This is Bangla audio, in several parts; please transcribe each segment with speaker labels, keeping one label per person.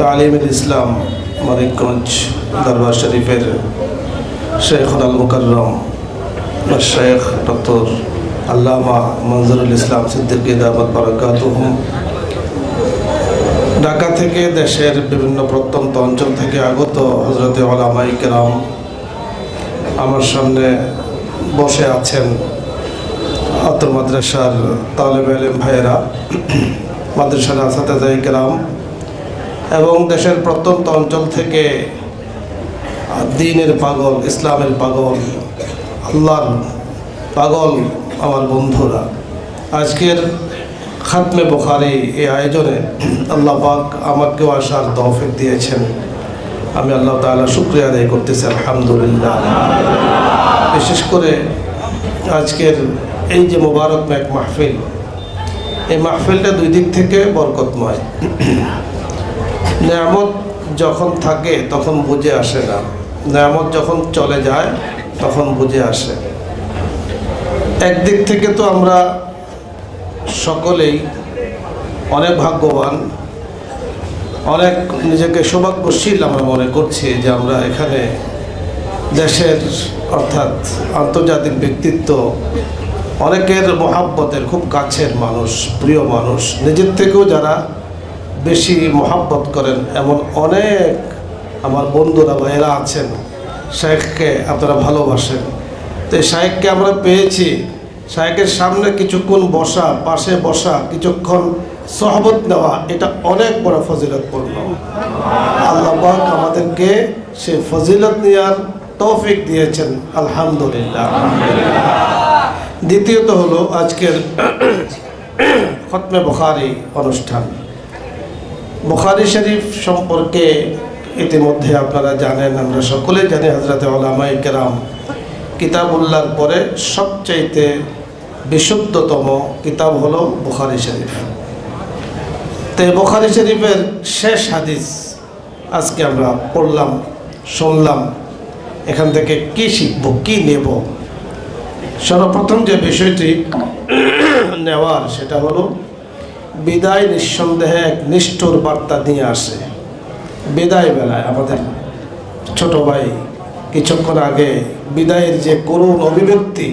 Speaker 1: তালিমুল ইসলাম মানিকগঞ্জ দরবার শরীফের শেখ আল মুকরম শেখ ডক্টর আল্লামা মঞ্জুরুল ইসলাম সিদ্দিকী দামদ বারাকাতুহুম ঢাকা থেকে দেশের বিভিন্ন প্রত্যন্ত অঞ্চল থেকে আগত হজরতে ওলামাই কেরাম আমার সামনে বসে আছেন আত্মর মাদ্রাসার তালেব আলেম ভাইয়েরা, মাদ্রাসার আসাদাই কেরাম। এবং দেশের প্রত্যন্ত অঞ্চল থেকে দিনের পাগল, ইসলামের পাগল, আল্লাহর পাগল আমার বন্ধুরা। আজকের খাতমে বুখারি এই আয়োজনে আল্লাহ পাক আমাকেও আসার তৌফিক দিয়েছেন। আমি আল্লাহ তাআলা শুক্রিয়া আদায় করতেছি, আলহামদুলিল্লাহ। বিশেষ করে আজকের এই যে মোবারক ম্যাক মাহফিল, এই মাহফিলটা দুই দিক থেকে বরকতময়। নেয়ামত যখন থাকে, তখন বুঝে আসে না। নেয়ামত যখন চলে যায়, তখন বুঝে আসে। একদিক থেকে তো আমরা সকলেই অনেক ভাগ্যবান, অনেক নিজেকে সৌভাগ্যশীল আমরা মনে করছি যে আমরা এখানে দেশের, অর্থাৎ আন্তর্জাতিক ব্যক্তিত্ব, অনেকের মহাব্বতের খুব কাছের মানুষ, প্রিয় মানুষ। নিজের থেকেও যারা বেশি মহাব্বত করেন এমন অনেক আমার বন্ধুরা, ভাইয়েরা আছেন শাহেখকে আপনারা ভালোবাসেন। তো এই আমরা পেয়েছি। শাহেকের সামনে কিছুক্ষণ বসা, পাশে বসা, কিছুক্ষণ সহবত নেওয়া, এটা অনেক বড় ফজিলতপূর্ণ। আল্লাহবাক আমাদেরকে সে ফজিলত নেওয়ার তৌফিক দিয়েছেন, আলহামদুলিল্লাহ। দ্বিতীয়ত হলো আজকের খতমে বুখারি অনুষ্ঠান। বুখারি শরীফ সম্পর্কে ইতিমধ্যে আপনারা জানেন, আমরা সকলে জানি হজরতে ওলামাই কেরাম কিতাবুল্লাহর পরে সবচাইতে বিশুদ্ধতম কিতাব হলো বুখারি শরীফ। তো বুখারি শরীফের শেষ হাদিস আজকে আমরা পড়লাম, শুনলাম, এখান থেকে কি শিখব, কি নেব? সর্বপ্রথম যে বিষয়টি নেওয়ার সেটা হলো বিদায় নিঃসন্দেহে এক নিষ্ঠুর বার্তা নিয়ে আসে। বিদায় বেলায় আমাদের ছোট ভাই কিছুক্ষণ আগে বিদায়ের যে করুণ অভিব্যক্তি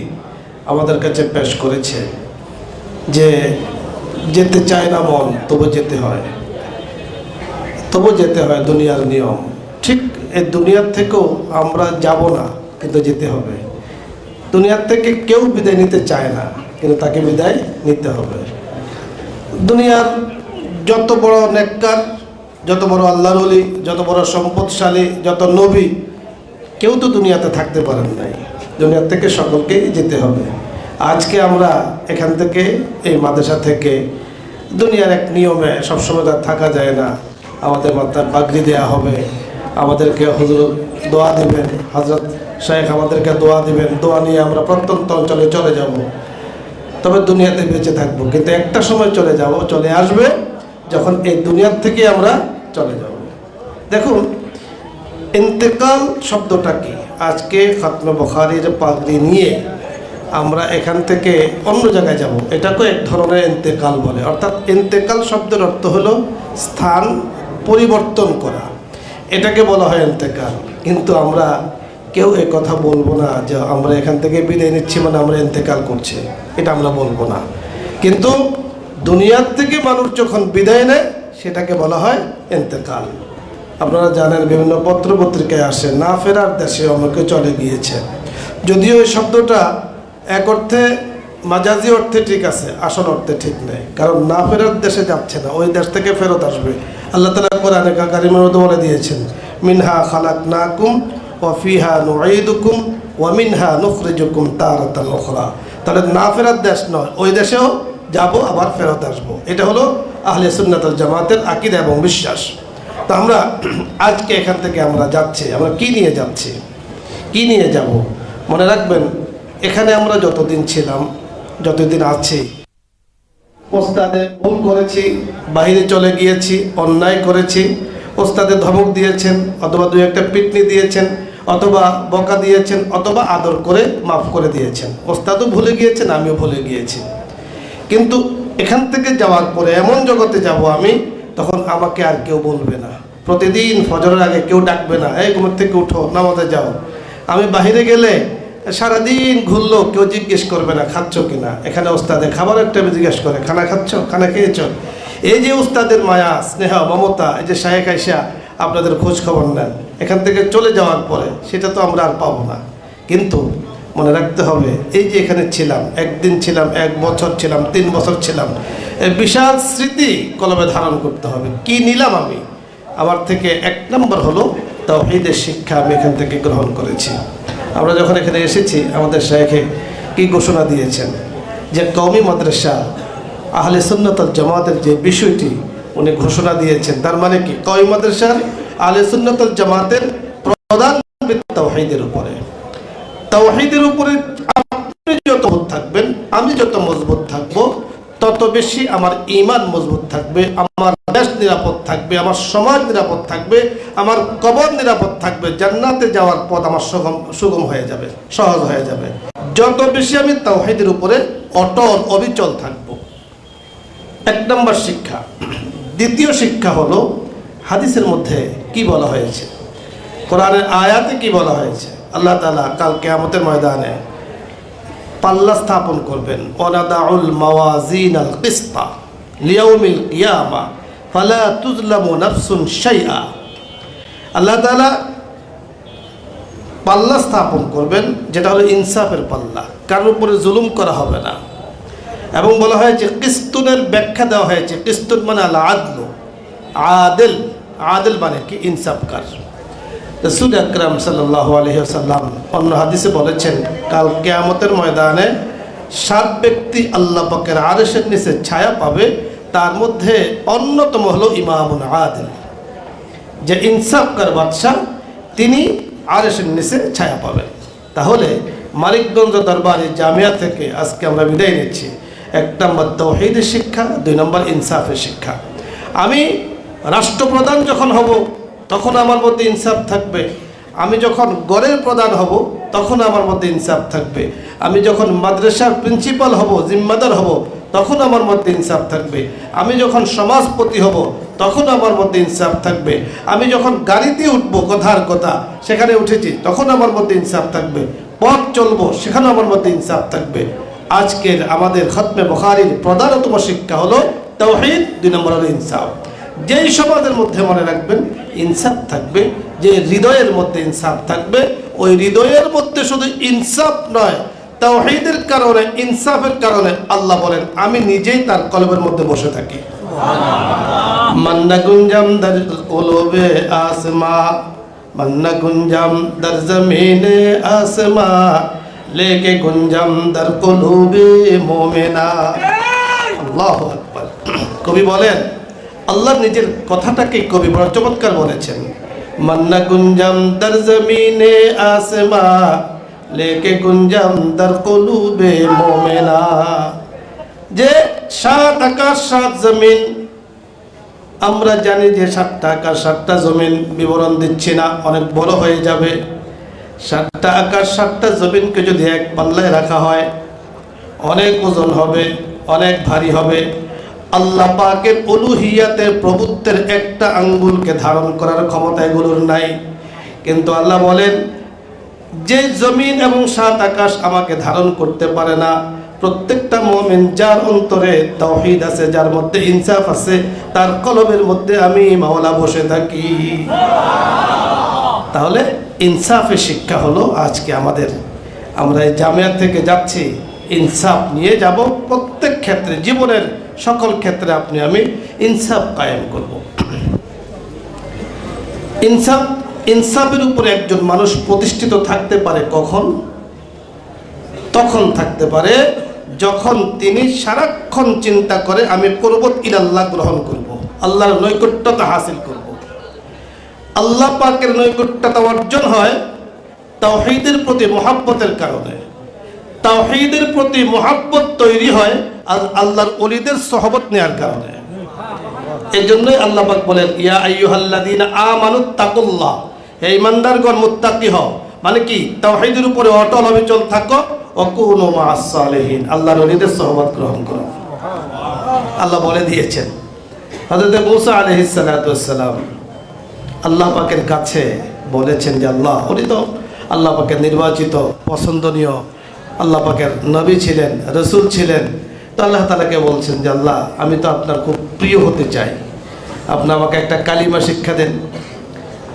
Speaker 1: আমাদের কাছে পেশ করেছে, যে যেতে চায় না মন, তবু যেতে হয়। তবু যেতে হয় দুনিয়ার নিয়ম। ঠিক এই দুনিয়ার থেকেও আমরা যাব না, কিন্তু যেতে হবে। দুনিয়ার থেকে কেউ বিদায় নিতে চায় না, কিন্তু তাকে বিদায় নিতে হবে। দুনিয়ার যত বড় নেককার, যত বড় আল্লাহর অলি যত বড় সম্পদশালী, যত নবী, কেউ তো দুনিয়াতে থাকতে পারেন নাই। দুনিয়ার থেকে সকলকেই যেতে হবে। আজকে আমরা এখান থেকে, এই মাদ্রাসা থেকে দুনিয়ার এক নিয়মে সবসময় তার থাকা যায় না। আমাদের মাথায় পাগড়ি দেওয়া হবে। আমাদেরকে হুজুর দোয়া দিবেন। হজরত শাহেখ আমাদেরকে দোয়া দিবেন। দোয়া নিয়ে আমরা প্রত্যন্ত অঞ্চলে চলে যাব। তবে দুনিয়াতে বেঁচে থাকব। কিন্তু একটা সময় চলে যাব, চলে আসবে, যখন এই দুনিয়ার থেকে আমরা চলে যাব। দেখুন, ইন্তেকাল শব্দটা কি? আজকে খতমে বখারির পাগড়ি নিয়ে আমরা এখান থেকে অন্য জায়গায় যাব। এটাকে এক ধরনের ইন্তেকাল বলে। অর্থাৎ ইন্তেকাল শব্দের অর্থ হলো স্থান পরিবর্তন করা। এটাকে বলা হয় ইন্তেকাল। কিন্তু আমরা কেউ এ কথা বলব না যে আমরা এখান থেকে বিদায় নিচ্ছি মানে আমরা ইন্তেকাল করছি। এটা আমরা বলব না। কিন্তু দুনিয়ার থেকে মানুষ যখন বিদায় নেয়, সেটাকে বলা হয় ইন্তেকাল। আপনারা জানেন বিভিন্ন পত্র পত্রিকায় আসে, না ফেরার দেশে অনেকে চলে গিয়েছে। যদিও এই শব্দটা এক অর্থে মাজাজি অর্থে ঠিক আছে, আসল অর্থে ঠিক নেই। কারণ না ফেরার দেশে যাচ্ছে না, ওই দেশ থেকে ফেরত আসবে। আল্লাহ তালা কোরআনে কারিমের মধ্যে বলে দিয়েছেন, মিনহা খালাক নাকুম ওয়াফিহা নুঈদুকুম ওয়ামিনহা নুখরিজুকুম তারাতান উখরা। তাহলে না ফেরার দেশ নয়, ওই দেশেও যাব, আবার ফেরত আসব। এটা হলো আহলে সুন্নাতুল জামাতের আকিদা এবং বিশ্বাস। তা আমরা আজকে এখান থেকে আমরা যাচ্ছি, আমরা কি নিয়ে যাচ্ছি? কি নিয়ে যাব? মনে রাখবেন, এখানে আমরা যতদিন ছিলাম, যতদিন আছি, ওস্তাদে ভুল করেছি বাইরে চলে গিয়েছি, অন্যায় করেছি, ওস্তাদে ধমক দিয়েছেন, অথবা দু একটা পিটনি দিয়েছেন অথবা বকা দিয়েছেন অথবা আদর করে মাফ করে দিয়েছেন। ওস্তাদও ভুলে গিয়েছেন, আমিও ভুলে গিয়েছি। কিন্তু এখান থেকে যাওয়ার পরে এমন জগতে যাব আমি, তখন আমাকে আর কেউ বলবে না। প্রতিদিন ফজরের আগে কেউ ডাকবে না, এই ঘুমের থেকে উঠো, নামাজে যাও। আমি বাইরে গেলে সারাদিন ঘুরলো, কেউ জিজ্ঞেস করবে না, খাচ্ছ কিনা? এখানে ওস্তাদের খাবার একটা জিজ্ঞেস করে, খানা খাচ্ছ? খানা খেয়েছ? এই যে উস্তাদের মায়া, স্নেহ, মমতা, এই যে শাহেক আইসা আপনাদের খোঁজ খবর নেন। এখান থেকে চলে যাওয়ার পরে সেটা তো আমরা আর পাবো না। কিন্তু মনে রাখতে হবে, এই যে এখানে ছিলাম, একদিন ছিলাম, এক বছর ছিলাম, তিন বছর ছিলাম বিশাল স্মৃতি কলমে ধারণ করতে হবে। কি নিলাম আমি? আমার থেকে এক নম্বর হলো তাওহীদের শিক্ষা আমি এখান থেকে গ্রহণ করেছি। আমরা যখন এখানে এসেছি, আমাদের শাহেখে কি ঘোষণা দিয়েছেন? যে কওমি মাদ্রাসা, আহলে সুন্নতল জামাতের যে বিষয়টি উনি ঘোষণা দিয়েছেন। তার মানে কি? কওমি মাদ্রাসার সুন্নতল জামাতের প্রধান তাওহীদের উপরে। তাওহীদের উপরে আপনি যত থাকবেন, আমি যত মজবুত থাকব, তত বেশি আমার ইমান মজবুত থাকবে, আমার দেশ নিরাপদ থাকবে, আমার সমাজ নিরাপদ থাকবে, আমার কবর নিরাপদ থাকবে, জান্নাতে যাওয়ার পথ আমার সুগম সুগম হয়ে যাবে, সহজ হয়ে যাবে। যত বেশি আমি তাওহীদের উপরে অটল, অবিচল থাকব। এক নম্বর শিক্ষা। দ্বিতীয় শিক্ষা হলো হাদিসের মধ্যে কি বলা হয়েছে? কোরআনের আয়াতে কি বলা হয়েছে? আল্লাহ তালা কাল কেয়ামতের ময়দানে পাল্লা স্থাপন করবেন। ওনাদাউল মাওয়াজিন আল কিস্তা লিয়াউমিল কিয়ামা ফালা তুজলামু নাফসুন শাইআ। আল্লাহ তাআলা পাল্লা স্থাপন করবেন, যেটা হলো ইনসাফের পাল্লা। কারোর উপরে জুলুম করা হবে না। এবং বলা হয়েছে কিস্তুনের ব্যাখ্যা দেওয়া হয়েছে। কিস্তুন মানে আল আদল। আদেল আদেল মানে কি? ইনসাফকার। রসুল আকরাম সাল্লাহ আলহিহাল্লাম অন্য হাদিসে বলেছেন, কাল কেয়ামতের ময়দানে সাত ব্যক্তি আল্লাহ পাকের আরেসের নিচে ছায়া পাবে, তার মধ্যে অন্যতম হলো ইমামুন আদিল। যে ইনসাফকার বাদশাহ, তিনি আরেসের নিচে ছায়া পাবেন। তাহলে মানিকগঞ্জ দরবারি জামিয়া থেকে আজকে আমরা বিদায় নিচ্ছি। এক নম্বর তৌহিদের শিক্ষা, দুই নম্বর ইনসাফের শিক্ষা। আমি রাষ্ট্রপ্রধান যখন হব, তখন আমার মধ্যে ইনসাফ থাকবে। আমি যখন গড়ের প্রধান হব, তখন আমার মধ্যে ইনসাফ থাকবে। আমি যখন মাদ্রাসার প্রিন্সিপাল হব, জিম্মাদার হব, তখন আমার মধ্যে ইনসাফ থাকবে। আমি যখন সমাজপতি হব, তখন আমার মধ্যে ইনসাফ থাকবে। আমি যখন গাড়িতে উঠবো, কথার কথা, সেখানে উঠেছি, তখন আমার মধ্যে ইনসাফ থাকবে। পথ চলবো সেখানে আমার মধ্যে ইনসাফ থাকবে। আজকের আমাদের খতমে বখারির প্রধানতম শিক্ষা হলো তৌহিদ দুই নম্বর হলো ইনসাফ। যেই সমাজের মধ্যে মনে রাখবেন, ইনসাফ থাকবে, যে হৃদয়ের মধ্যে ইনসাফ থাকবে, ওই হৃদয়ের মধ্যে শুধু ইনসাফ নয়, তাওহীদের কারণে, ইনসাফের কারণে আল্লাহ বলেন, আমি নিজেই তার কলবের মধ্যে বসে থাকি। মান্না গুঞ্জাম দার কলবে আসমা মান্না গুঞ্জাম দার জমিনে আসমা লেকে গুঞ্জাম দার কলবে মোমেনা আল্লাহ আকবার। কবি বলেন আল্লাহ নিজের কথাটাকে কবি বড় চমৎকার বলেছেন। মান্না গুঞ্জাম দর জমিনে আসমা লেকে গুঞ্জাম দার কলুবে মোমেনা। যে সাত আকাশ সাত জমিন আমরা জানি যে সাতটা আকাশ সাতটা জমিন বিবরণ দিচ্ছি না অনেক বড় হয়ে যাবে। সাতটা আকাশ, সাতটা জমিনকে যদি এক পাল্লায় রাখা হয়, অনেক ওজন হবে, অনেক ভারী হবে। আল্লাহ পাকের উলুহিয়াতের প্রভুত্বের একটা আঙ্গুলকে ধারণ করার ক্ষমতা এগুলোর নাই। কিন্তু আল্লাহ বলেন, যে জমিন এবং সাত আকাশ আমাকে ধারণ করতে পারে না, প্রত্যেকটা মমিন যার অন্তরে তহিদ আছে, যার মধ্যে ইনসাফ আছে, তার কলমের মধ্যে আমি মাওলা বসে থাকি। তাহলে ইনসাফের শিক্ষা হলো আজকে আমাদের। আমরা এই জামিয়া থেকে যাচ্ছি, ইনসাফ নিয়ে যাব। প্রত্যেক ক্ষেত্রে, জীবনের সকল ক্ষেত্রে আপনি, আমি ইনসাফ কায়েম করব। ইনসাফ, ইনসাফের উপরে একজন মানুষ প্রতিষ্ঠিত থাকতে পারে কখন? তখন থাকতে পারে যখন তিনি সারাক্ষণ চিন্তা করে, আমি পর্বত ইলাল্লাহ গ্রহণ করব। আল্লাহর নৈকট্যতা হাসিল করব। আল্লাহ পাকের নৈকট্যতা অর্জন হয় তাওহীদের প্রতি মহাব্বতের কারণে। তাওহীদের প্রতি মহাব্বত তৈরি হয় আর আল্লাহর অলিদের সহবত নেওয়ার কারণে। এই জন্যই আল্লাহ পাক বলেন, ইয়া আইয়ুহাল্লাযীনা আমানুত তাকুল্লাহ হে ইমানদারগণ মুত্তাকি হও। মানে কি? তাওহীদের উপরে অটল অবিচল থাকো। অকুনু মাআস সালিহিন আল্লাহর ওলিদের সহবত গ্রহণ করো। আল্লাহ বলে দিয়েছেন। হযরত মুসা আলাইহিস সালাম আল্লাহ পাকের কাছে বলেছেন যে আল্লাহ উনি তো আল্লাহ পাকের নির্বাচিত, পছন্দনীয়, আল্লাহ পাকের নবী ছিলেন, রসুল ছিলেন। তো আল্লাহ তালাকে বলছেন যে আল্লাহ, আমি তো আপনার খুব প্রিয় হতে চাই। আপনি আমাকে একটা কালিমা শিক্ষা দেন।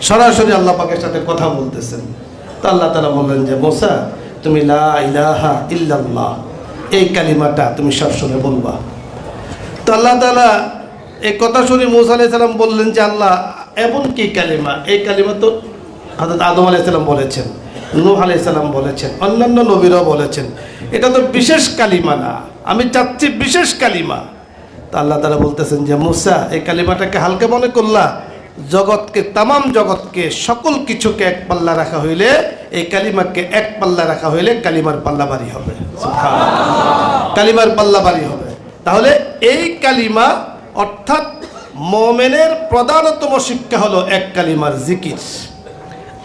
Speaker 1: সরাসরি আল্লাহ পাকের সাথে কথা বলতেছেন। তো আল্লাহ তালা বললেন যে, মোসা, তুমি লা ইলাহা ইল্লাল্লাহ। এই কালিমাটা তুমি সবসময় বলবা। তো আল্লাহ তালা এই কথা শুনে মৌসা আলাইহিস সালাম বললেন যে, আল্লাহ এমন কি কালিমা, এই কালিমা তো হজরত আদম আলাইসাল্লাম বলেছেন, নূহ আলাইসাল্লাম বলেছেন, অন্যান্য নবীরাও বলেছেন। এটা তো বিশেষ কালিমা না। আমি চাচ্ছি বিশেষ কালিমা। তা আল্লাহ তালা বলতেছেন যে, মুসা, এই কালিমাটাকে হালকা মনে করলা। জগৎকে, তামাম জগৎকে, সকল কিছুকে এক পাল্লা রাখা হইলে, এই কালিমাকে এক পাল্লা রাখা হইলে কালিমার পাল্লা বাড়ি হবে কালিমার পাল্লা বাড়ি হবে। তাহলে এই কালিমা অর্থাৎ মোমেনের প্রধানতম শিক্ষা হলো এক কালিমার জিকির।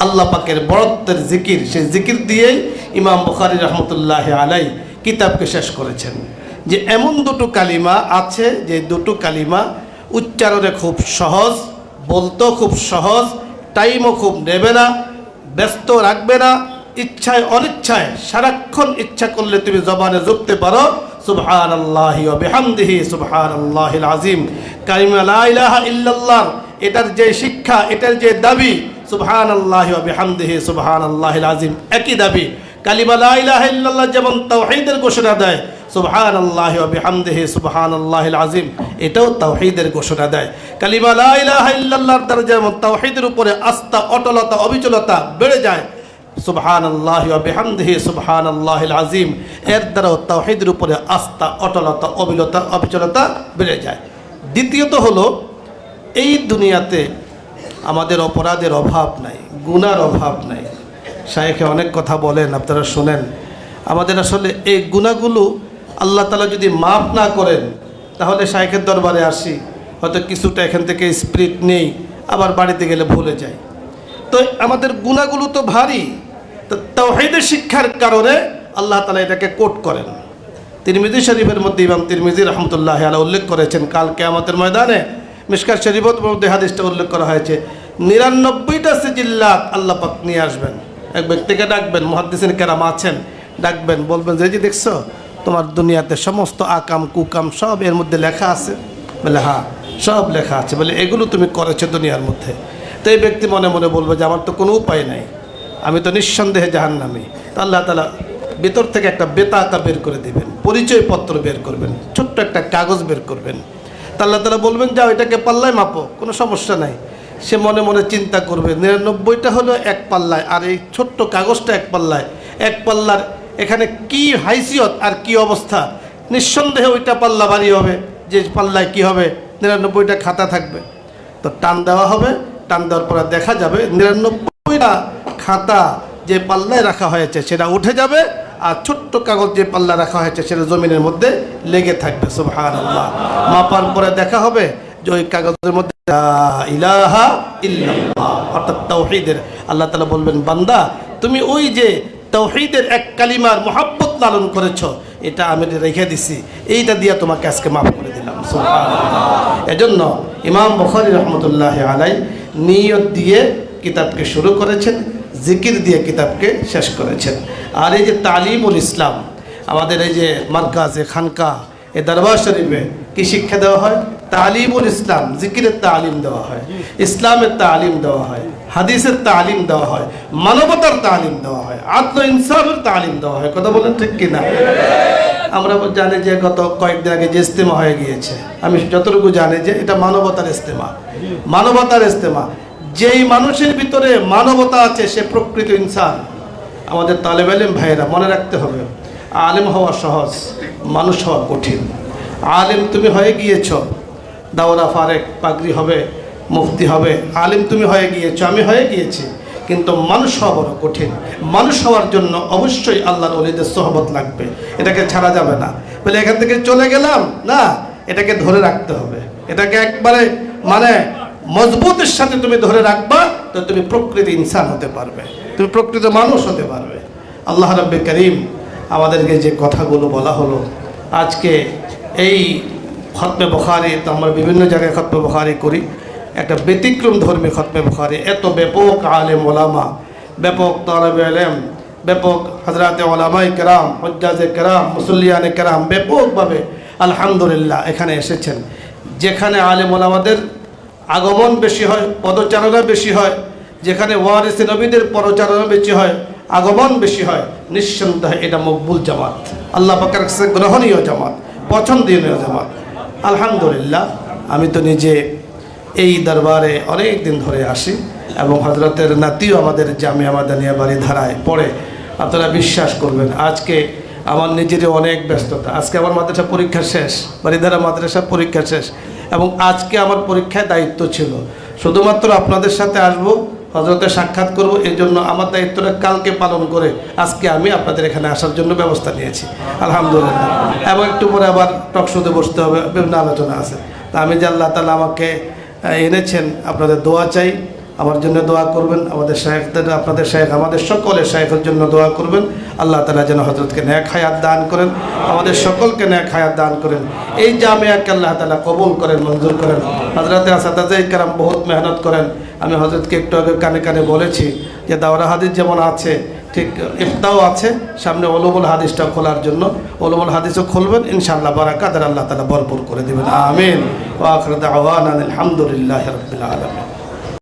Speaker 1: আল্লাহ পাকের বরত্বের জিকির। সেই জিকির দিয়েই ইমাম বুখারি রহমতুল্লাহ আলাই কিতাবকে শেষ করেছেন। যে এমন দুটো কালিমা আছে, যে দুটো কালিমা উচ্চারণে খুব সহজ, বলতেও খুব সহজ, টাইমও খুব নেবে না, ব্যস্ত রাখবে না, ইচ্ছায় অনিচ্ছায়, সারাক্ষণ ইচ্ছা করলে তুমি জবানে জুড়তে পারো আল্লাহ আজিম ইল্লাল্লাহ, এটার যে শিক্ষা, এটার যে দাবি সুবহান আল্লাহ বেহামদিহি আল্লাহ একই দাবি, কালিমা ইল্লাল্লাহ যেমন তাওহীদের ঘোষণা দেয় সুবহান আল্লাহ সুবহান আল্লাহ আজিম এটাও তাওহীদের ঘোষণা দেয়। কালিমা দ্বারা যেমন তাওহীদের উপরে আস্থা, অটলতা, অবিচলতা বেড়ে যায় সুবহান আল্লাহ বিহামদিহি সুবহান আল্লাহ আজিম এর দ্বারাও তাওহীদের উপরে আস্থা, অটলতা, অবিলতা, অবিচলতা বেড়ে যায়। দ্বিতীয়ত হলো, এই দুনিয়াতে আমাদের অপরাধের অভাব নাই, গুনার অভাব নাই। শায়েখে অনেক কথা বলেন, আপনারা শোনেন। আমাদের আসলে এই গুণাগুলো আল্লাহ তালা যদি মাফ না করেন, তাহলে শায়েখের দরবারে আসি, হয়তো কিছুটা এখান থেকে স্পিরিট নেই, আবার বাড়িতে গেলে ভুলে যাই। তো আমাদের গুণাগুলো তো ভারী। তাওহিদের শিক্ষার কারণে আল্লাহ তালা এটাকে কোট করেন। তিরমিজি শরীফের মধ্যে ইমাম তিরমিজি রহমতুল্লাহ আলা উল্লেখ করেছেন, কাল কেয়ামতের ময়দানে মিসকার শরীফত মধ্যে হাদিসটা উল্লেখ করা হয়েছে, নিরানব্বইটা সিজিল্লাত আল্লাহ পাক নিয়ে আসবেন। এক ব্যক্তিকে ডাকবেন মহাদ্দিসিন কেরাম আছেন, ডাকবেন, বলবেন যে যে দেখছ? তোমার দুনিয়াতে সমস্ত আকাম, কুকাম সব এর মধ্যে লেখা আছে। বলে হ্যাঁ সব লেখা আছে। বলে, এগুলো তুমি করেছ দুনিয়ার মধ্যে। তো এই ব্যক্তি মনে মনে বলবে যে, আমার তো কোনো উপায় নাই। আমি তো নিঃসন্দেহে জাহান্নামি। তা আল্লাহ তালা ভেতর থেকে একটা বেতাকা বের করে দিবেন, পরিচয়পত্র বের করবেন, ছোট্ট একটা কাগজ বের করবেন। আল্লাহ তালা বলবেন, যাও এটাকে পাল্লায় মাপো, কোনো সমস্যা নাই। সে মনে মনে চিন্তা করবে, নিরানব্বইটা হলো এক পাল্লায়, আর এই ছোট্ট কাগজটা এক পাল্লায়। এক পাল্লার এখানে কি হাইসিয়ত আর কি অবস্থা? নিঃসন্দেহে ওইটা পাল্লা বাড়ি হবে, যে পাল্লায় কি হবে, নিরানব্বইটা খাতা থাকবে। তো টান দেওয়া হবে, টান দেওয়ার পরে দেখা যাবে, নিরানব্বইটা খাতা যে পাল্লায় রাখা হয়েছে সেটা উঠে যাবে আর ছোট্ট কাগজ যে পাল্লা রাখা হয়েছে সেটা জমিনের মধ্যে লেগে থাকবে সুবহান আল্লাহ মাপার পরে দেখা হবে যে ওই কাগজের মধ্যে অর্থাৎ তাওহীদের। আল্লাহ তালা বলবেন, বান্দা, তুমি ওই যে তাওহীদের এক কালিমার মোহাব্বত লালন করেছ, এটা আমি রেখে দিছি। এইটা দিয়ে তোমাকে আজকে মাফ করে দিলাম এজন্য ইমাম বখারি রহমতুল্লাহ আলাই নিয়ত দিয়ে কিতাবকে শুরু করেছেন। জিকির দিয়ে কিতাবকে শেষ করেছেন। আর এই যে তালিমুল ইসলাম, আমাদের এই যে মার্কাজে খানকা এ দরবার শরীফে কি শিক্ষা দেওয়া হয়? তালিমুল ইসলাম, জিকিরের তালিম দেওয়া হয়, ইসলামের তালিম দেওয়া হয়, হাদিসের তালিম দেওয়া হয়, মানবতার তালিম দেওয়া হয় আত্ম ইনসাফের তালিম দেওয়া হয়। কথা বলেন ঠিক কিনা? আমরা জানি যে গত কয়েকদিন আগে যে ইস্তেমা হয়ে গিয়েছে, আমি যতটুকু জানি যে এটা মানবতার ইস্তেমা মানবতার ইস্তেমা যেই মানুষের ভিতরে মানবতা আছে, সে প্রকৃত ইনসান। আমাদের তালেব আলিম ভাইয়েরা, মনে রাখতে হবে, আলেম হওয়া সহজ, মানুষ হওয়া কঠিন। আলেম তুমি হয়ে গিয়েছ, দাওরা ফারেক পাগরি হবে, মুফতি হবে, আলিম তুমি হয়ে গিয়েছ, আমি হয়ে গিয়েছি, কিন্তু মানুষ হওয়া বড় কঠিন। মানুষ হওয়ার জন্য অবশ্যই আল্লাহর অলিদের সহবত লাগবে, এটাকে ছাড়া যাবে না। বলে এখান থেকে চলে গেলাম? না, এটাকে ধরে রাখতে হবে। এটাকে একবারে মানে মজবুতের সাথে তুমি ধরে রাখবা, তো তুমি প্রকৃত ইনসান হতে পারবে। তুমি প্রকৃত মানুষ হতে পারবে। আল্লাহ রব্বে করিম আমাদেরকে যে কথাগুলো বলা হলো, আজকে এই খতমে বখারি, তো আমরা বিভিন্ন জায়গায় খতমে বখারি করি। একটা ব্যতিক্রম ধর্মী খতমে বুখারি, এত ব্যাপক আলেম, ওলামা, ব্যাপক তলব আলেম, ব্যাপক হজরাতে ওলামাই কেরাম, হজ্জাজে কেরাম, মুসল্লিয়ানে কেরাম, ব্যাপকভাবে আলহামদুলিল্লাহ এখানে এসেছেন। যেখানে আলেম ওলামাদের আগমন বেশি হয়, পদচারণা বেশি হয়, যেখানে ওয়ারিসে নবীদের পরচারণা বেশি হয়, আগমন বেশি হয়। নিঃসন্দেহে এটা মকবুল জামাত। আল্লাহ পাকের কাছে গ্রহণীয় জামাত, পছন্দনীয় জামাত। আলহামদুলিল্লাহ, আমি তো নিজে এই দরবারে অনেক দিন ধরে আসি এবং হজরতের নাতিও আমাদের জামিয়া মাদানিয়া বাড়ি ধারায় পড়ে। আপনারা বিশ্বাস করবেন, আজকে আমার নিজেরই অনেক ব্যস্ততা। আজকে আমার মাদ্রাসা পরীক্ষা শেষ বাড়িধারা মাদ্রাসা পরীক্ষা শেষ। এবং আজকে আমার পরীক্ষায় দায়িত্ব ছিল। শুধুমাত্র আপনাদের সাথে আসব হজরতে সাক্ষাৎ করব এই জন্য আমার দায়িত্বটা কালকে পালন করে আজকে আমি আপনাদের এখানে আসার জন্য ব্যবস্থা নিয়েছি। আলহামদুলিল্লাহ। এবং একটু পরে আবার টকশোতে বসতে হবে, বিভিন্ন আলোচনা আছে। তা আমি যে আল্লাহ তালা আমাকে এনেছেন, আপনাদের দোয়া চাই। আমার জন্য দোয়া করবেন, আমাদের শাহেকদের আপনাদের শাহেক আমাদের সকলের শাহেকের জন্য দোয়া করবেন। আল্লাহ তালা যেন হজরতকে ন্যাক হায়াত দান করেন, আমাদের সকলকে ন্যাক হায়াত দান করেন। এই জামিয়াকে আল্লাহ তালা কবুল করেন, মঞ্জুর করেন। হজরতে আসাদাজাই কারাম বহুত মেহনত করেন। আমি হজরতকে একটু আগে কানে কানে বলেছি যে, দাওরা হাদিস যেমন আছে, ঠিক ইফতাও আছে, সামনে অলমুল হাদিসটা খোলার জন্য। অলমুল হাদিসও খুলবেন, ইনশাআল্লাহ বারাকাত আল্লাহ তালা ভরপুর করে দেবেন। আমিন। ওয়াখর দাওয়ান আলহামদুলিল্লাহ রবিল আলমিন।